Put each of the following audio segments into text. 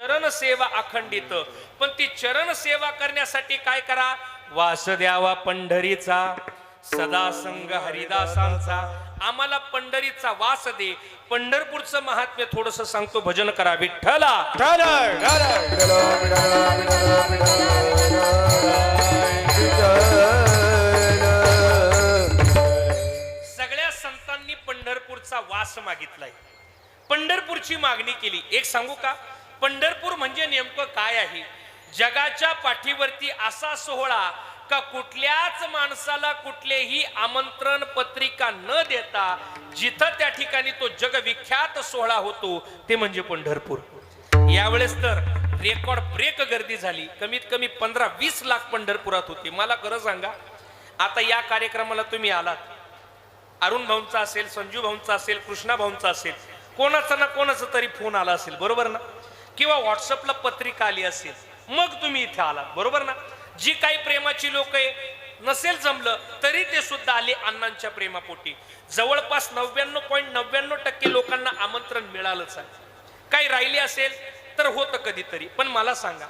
चरण सेवा अखंडित. पण ती चरण सेवा करण्यासाठी काय करा? वास द्यावा पंढरीचा सदा संग हरिदासांचा. आम्हाला पंढरीचा वास दे. पंढरपूरचं महात्म्य थोडस सांगतो भजन करा विठ्ठला. सगळ्या संतांनी पंढरपूरचा वास मागितलाय. पंढरपूरची मागणी केली. एक सांगू का? पंढरपूर म्हणजे नेमकं काय आहे? जगाच्या पाठीवरती असा सोहळा का कुठल्याच माणसाला कुठलेही आमंत्रण पत्रिका न देता जिथं त्या ठिकाणी तो जगविख्यात सोहळा होतो ते म्हणजे पंढरपूर. यावेळेस तर रेकॉर्ड ब्रेक गर्दी झाली. कमीत कमी पंधरा वीस लाख पंढरपुरात होती. मला खरं सांगा आता या कार्यक्रमाला तुम्ही आलात. अरुण भाऊंचा असेल संजू भाऊंचा असेल कृष्णा भाऊंचा असेल कोणाचा ना कोणाचा तरी फोन आला असेल बरोबर ना? किंवा व्हॉट्सअपला पत्रिका आली असेल मग तुम्ही इथे आलात बरोबर ना? जी काही प्रेमाची लोक आहे नसेल जमलं तरी ते सुद्धा आले अण्णांच्या प्रेमापोटी. जवळपास नव्याण्णव पॉईंट नव्याण्णव टक्के लोकांना आमंत्रण मिळालंच आहे. काही राहिले असेल तर होतं कधीतरी. पण मला सांगा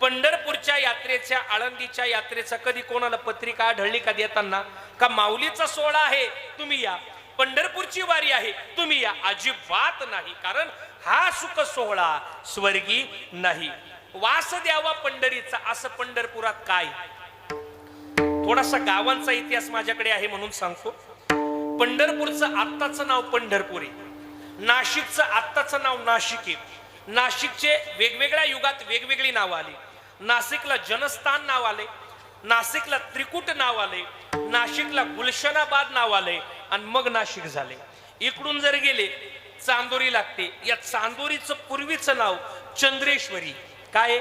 पंढरपूरच्या यात्रेच्या आळंदीच्या यात्रेचा कधी कोणाला पत्रिका आढळली का देताना? का माऊलीचा सोहळा आहे तुम्ही या. पंढरपूरची वारी आहे. तुम्ही या अजिबात नाही. कारण हा सुख सोहळा स्वर्गी नाही. वास द्यावा पंढरीचा असं पंढरपुरात काय? थोडासा गावांचा इतिहास माझ्याकडे आहे म्हणून सांगतो. पंढरपूरचं आत्ताचं नाव पंढरपूर आहे. नाशिकचं आत्ताचं नाव नाशिक आहे. नाशिकचे वेगवेगळ्या युगात वेगवेगळी नावं आली. नाशिकला जनस्थान नाव आले. नाशिकला त्रिकुट नाव आले. नाशिकला गुलशनाबाद नाव आले. आणि मग नाशिक झाले. इकडून जर गेले चांदोरी लागते. या चांदोरीचं पूर्वीचं नाव चंद्रेश्वरी. काय?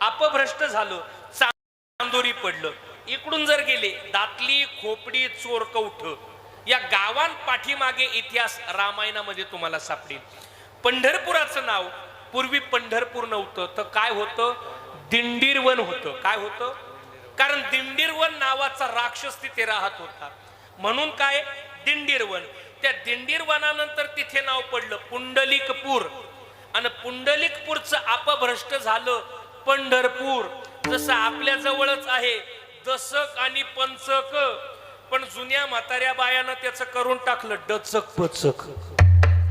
अपभ्रष्ट झालं चांदोरी पडलं. इकडून जर गेले दातली खोपडी चोरकौठ या गावां पाठीमागे इतिहास रामायणामध्ये तुम्हाला सापडेल. पंढरपुराचं नाव पूर्वी पंढरपूर नव्हतं तर काय होतं? दिंडीरवन होतं. काय होतं? कारण दिंडीरवन नावाचा राक्षस तिथे राहत होता. म्हणून काय? दिंडीरवन. त्या दिंडीरवनानंतर तिथे नाव पडलं पुंडलिकपूर. आणि पुंडलिकपूरचं अपभ्रष्ट झालं पंढरपूर. जसं आपल्या जवळच आहे दसक आणि पंचक. पण जुन्या म्हाताऱ्या बायानं त्याचं करून टाकलं डचक पचक.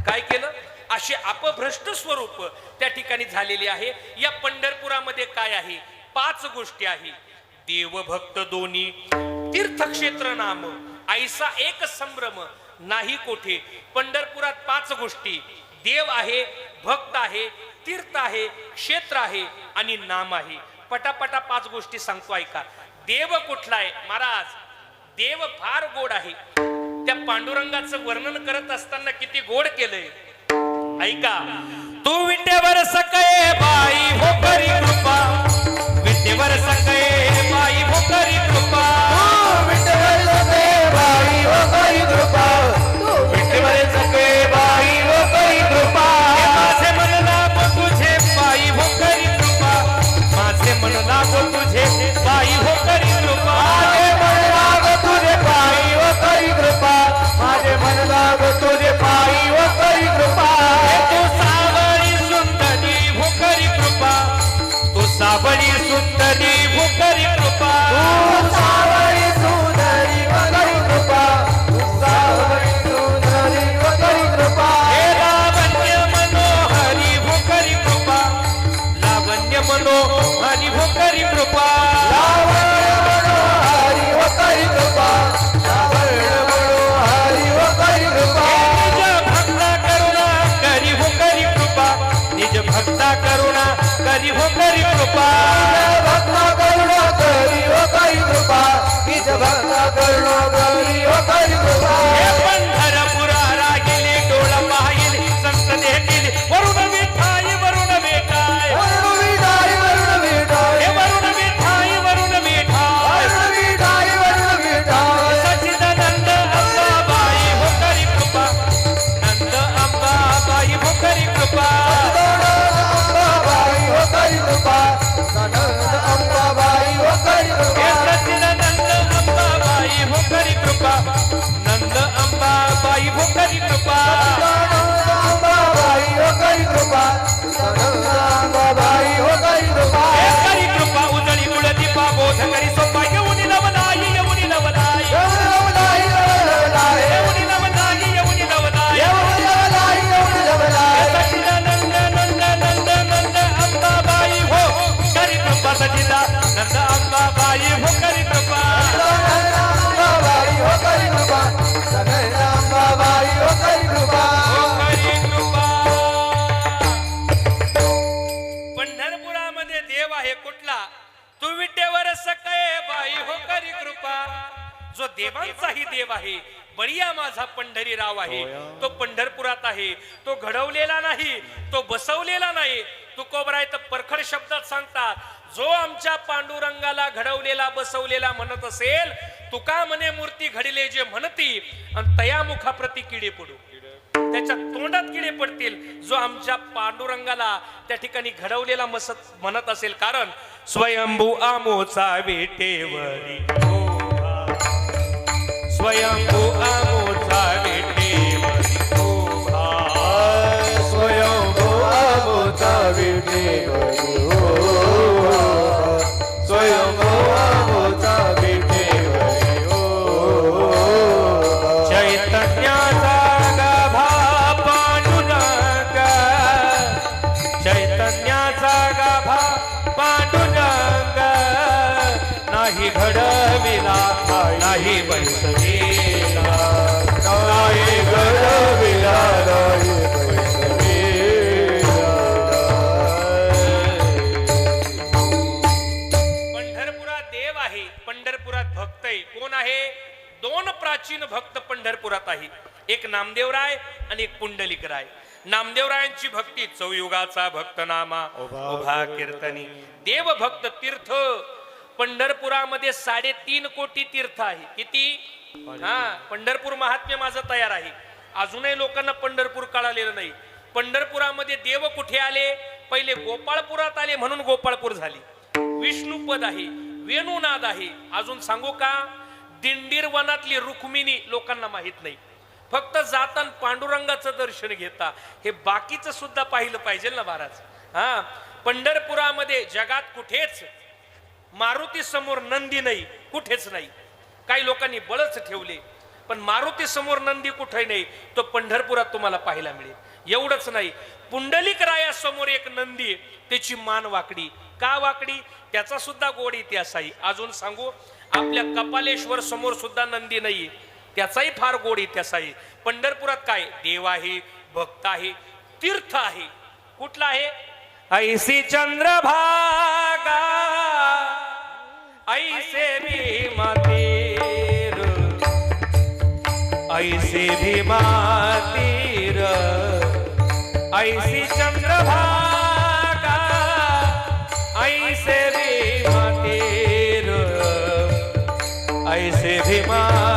काय केलं? असे अपभ्रष्ट स्वरूप त्या ठिकाणी झालेले आहे. या पंढरपुरामध्ये काय आहे? पाच गोष्टी आहे. देवभक्त दोन्ही. तीर्थक्षेत्र नाम. ऐसा एक संभ्रम नाही कोठे. पंढरपुरात पाच गोष्टी. देव आहे भक्त आहे तीर्थ आहे क्षेत्र आहे आणि नाम आहे. पटापटा पाच गोष्टी सांगतो ऐका. देव कुठला आहे? महाराज देव फार गोड आहे. त्या पांडुरंगाचं वर्णन करत असताना किती गोड केलंय. ऐका. तू विटेवर सकाळी बाई हो me preocupar. जो देवांचाही देव आहे बळीया माझा पंढरी राव आहे तो पंढरपुरात आहे. तो घडवलेला नाही तो बसवलेला नाही. तुकोबराय तर परखड शब्दात सांगतात जो आमच्या पांडुरंगाला घडवलेला बसवलेला म्हणत असेल तुका म्हणे मूर्ती घडिले जे म्हणती आणि तया मुखाप्रती किडे पडू. त्याच्या तोंडात किडे पडतील. जो आमच्या पांडुरंगाला त्या ठिकाणी घडवलेला मसत म्हणत असेल कारण स्वयंभू आमोचा विटेवरी. स्वयंभू आमोचा विटेवरी स्वयं स्वयंभू आमोचा विठेवरी आहे. दोन प्राचीन भक्त पंढरपुरात आहे. एक नामदेवराय आणि एक पुंडलिकराय नामदेवरायांची भक्ती चौयुगाचा भक्त नामा उभा कीर्तनी. देव भक्त तीर्थ. पंढरपुरामध्ये साडेतीन कोटी तीर्थ आहे. किती? हा पंढरपूर महात्म्य माझं तयार आहे. अजूनही लोकांना पंढरपूर कळालेलं नाही. पंढरपुरामध्ये देव कुठे आले? पहिले गोपाळपुरात आले म्हणून गोपाळपूर झाली. विष्णुपद आहे. वेणुनाद आहे. अजून सांगू का? दिंडीर वनातली रुक्मिणी लोकांना माहीत नाही. फक्त जाताना पांडुरंगाचं दर्शन घेता. हे बाकीचं सुद्धा पाहिलं पाहिजे ना महाराज? हा? पंढरपुरामध्ये जगात कुठेच मारुती समोर नंदी नाही कुठेच नाही. काही लोकांनी बळच ठेवले पण मारुती समोर नंदी कुठे नाही तो पंढरपुरात तुम्हाला पाहायला मिळेल. एवढंच नाही पुंडलिक रायासमोर एक नंदी आहे, त्याची मान वाकडी. का वाकडी? त्याचा सुद्धा गोड इतिहास आहे. अजून सांगू आपल्या कपालेश्वर समोर सुद्धा नंदी नाही त्याचाही फार गोड इतिहास आहे. पंढरपुरात काय? देव आहे भक्त आहे तीर्थ आहे. कुठला आहे? ऐसी चंद्रभागा ऐसे भीमा तीर ऐसे भीमा तीर ऐसी ऐसे भीमा तीर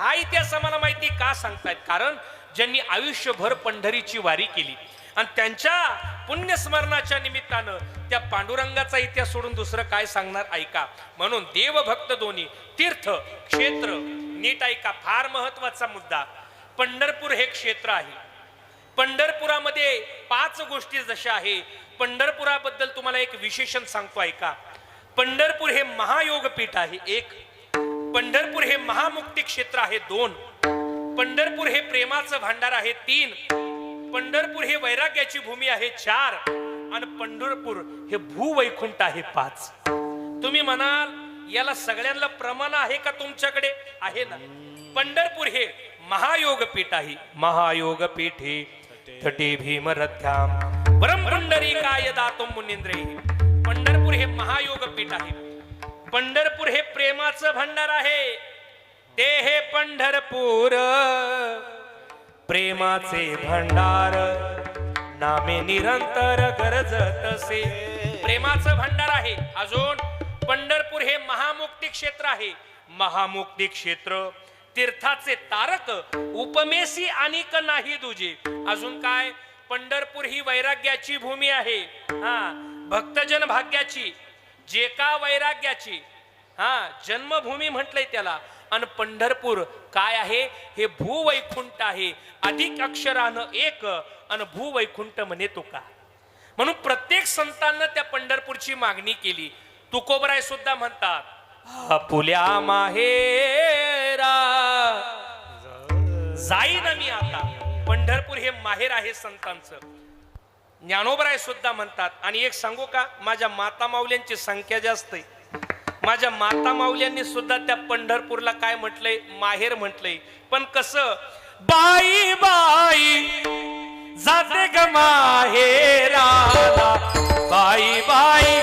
हा इतिहास आम्हाला माहिती का सांगतायत? कारण ज्यांनी आयुष्यभर पंढरीची वारी केली आणि त्यांच्या पुण्यस्मरणाच्या निमित्तानं त्या पांडुरंगाचा इतिहास सोडून दुसरं काय सांगणार? ऐका. म्हणून देवभक्त दोन्ही तीर्थ क्षेत्र नीट ऐका. फार महत्त्वाचा मुद्दा. पंढरपूर हे क्षेत्र आहे. पंढरपुरामध्ये पाच गोष्टी जशा आहे. पंढरपुराबद्दल तुम्हाला एक विशेषण सांगतो ऐका. पंढरपूर हे महायोगपीठ आहे. एक पंढरपूर हे महामुक्ती क्षेत्र आहे दोन. पंढरपूर हे प्रेमाचं भांडार आहे तीन. पंढरपूर हे वैराग्याची भूमी आहे चार. आणि पंढरपूर हे भूवैकुंठ आहे पाच. तुम्ही म्हणाल याला सगळ्यांना प्रमाण आहे का तुमच्याकडे? आहे ना. पंढरपूर हे महायोग पीठ आहे. महायोग पीठे थटे भीम परम पंढरी काय दातो मुनिंद्रे? पंढरपूर हे महायोग पीठ आहे. पंढरपूर हे प्रेमाचं भंडार आहे. ते हे पंढरपूर प्रेमाचे भंडार. नामे निरंतर गरजत असे प्रेमाचं भंडार आहे. अजून पंढरपूर हे महामुक्ती क्षेत्र आहे. महामुक्ती क्षेत्र तीर्थाचे तारक उपमेसी अनेक नाही दुजे. अजून काय? पंढरपूर ही वैराग्याची भूमी आहे. हा भक्तजन भाग्याची. जे का वैराग्याची हा जन्मभूमी म्हटलंय त्याला. आणि पंढरपूर काय आहे? हे भूवैकुंठ आहे. अधिक अक्षरानं एक आणि भूवैकुंठ म्हणे तुका म्हणून प्रत्येक संतांना त्या पंढरपूरची मागणी केली. तुकोबराय सुद्धा म्हणतात पुल्या माहेरा जाईन मी आता. पंढरपूर हे माहेर आहे संतांचं. ज्ञानोबराय सुद्धा म्हणतात. आणि एक सांगू का? माझ्या माता माऊल्यांची संख्या जास्त आहे. माझ्या माता माऊल्यांनी सुद्धा त्या पंढरपूरला काय म्हटलंय? माहेर म्हटलंय. पण कसं? बाई बाई जाते ग माहेराला. बाई बाई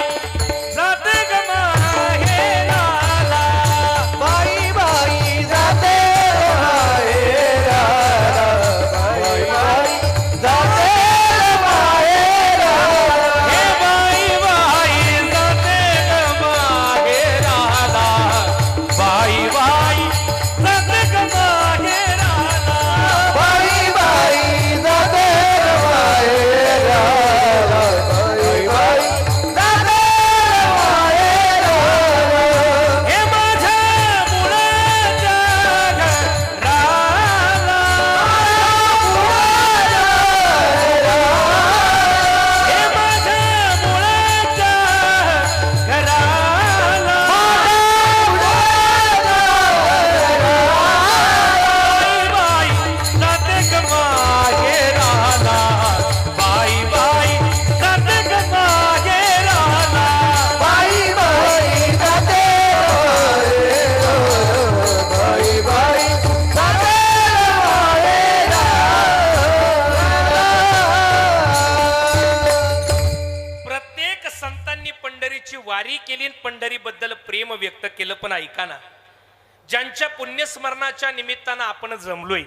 केलं पण ऐका ना. ज्यांच्या पुण्यस्मरणाच्या निमित्तानं आपण जमलोय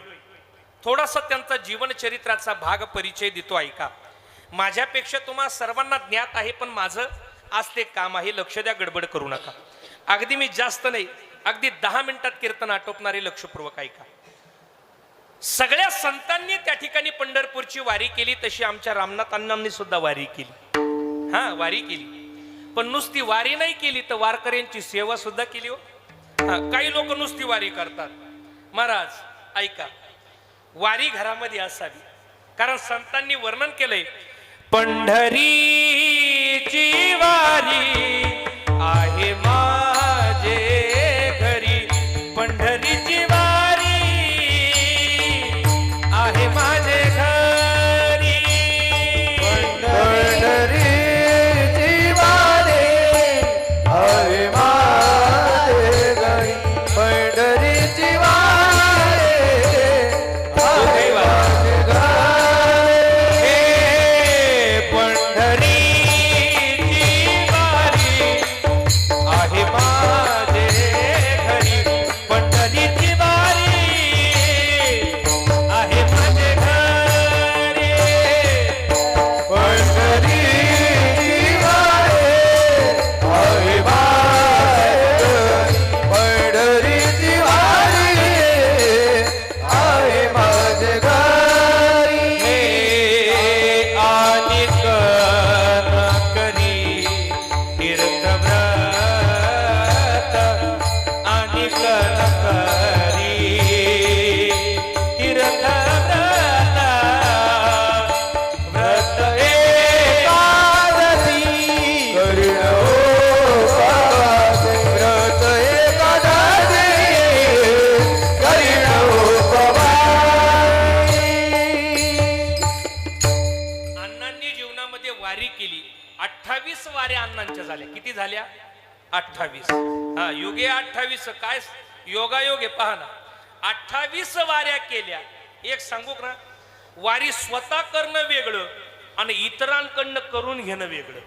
थोडासा त्यांचा जीवनचरित्राचा भाग परिचय देतो ऐका. माझ्यापेक्षा तुम्हा सर्वांना ज्ञात आहे पण माझं आज ते काम आहे लक्ष द्या गडबड करू नका. अगदी मी जास्त नाही अगदी दहा मिनिटात कीर्तन आटोपणारे लक्षपूर्वक ऐका. सगळ्या संतांनी त्या ठिकाणी पंढरपूरची वारी केली तशी आमच्या रामनाथ अण्णांनी सुद्धा वारी केली. हा वारी केली. पण नुसती वारी नाही केली तर वारकऱ्यांची सेवा सुद्धा केली हो. काही लोक नुसती वारी करतात. महाराज ऐका. वारी घरामध्ये असावी. कारण संतांनी वर्णन केलंय पंढरीची वारी आहे मा झाल्या किती झाल्या? अठ्ठावीस. हा युगे अठ्ठावीस काय योगायोग आहे पहा ना. अठ्ठावीस वाऱ्या केल्या. एक सांगू का? वारी स्वतः करणं वेगळं आणि इतरांकडनं करून घेणं वेगळं.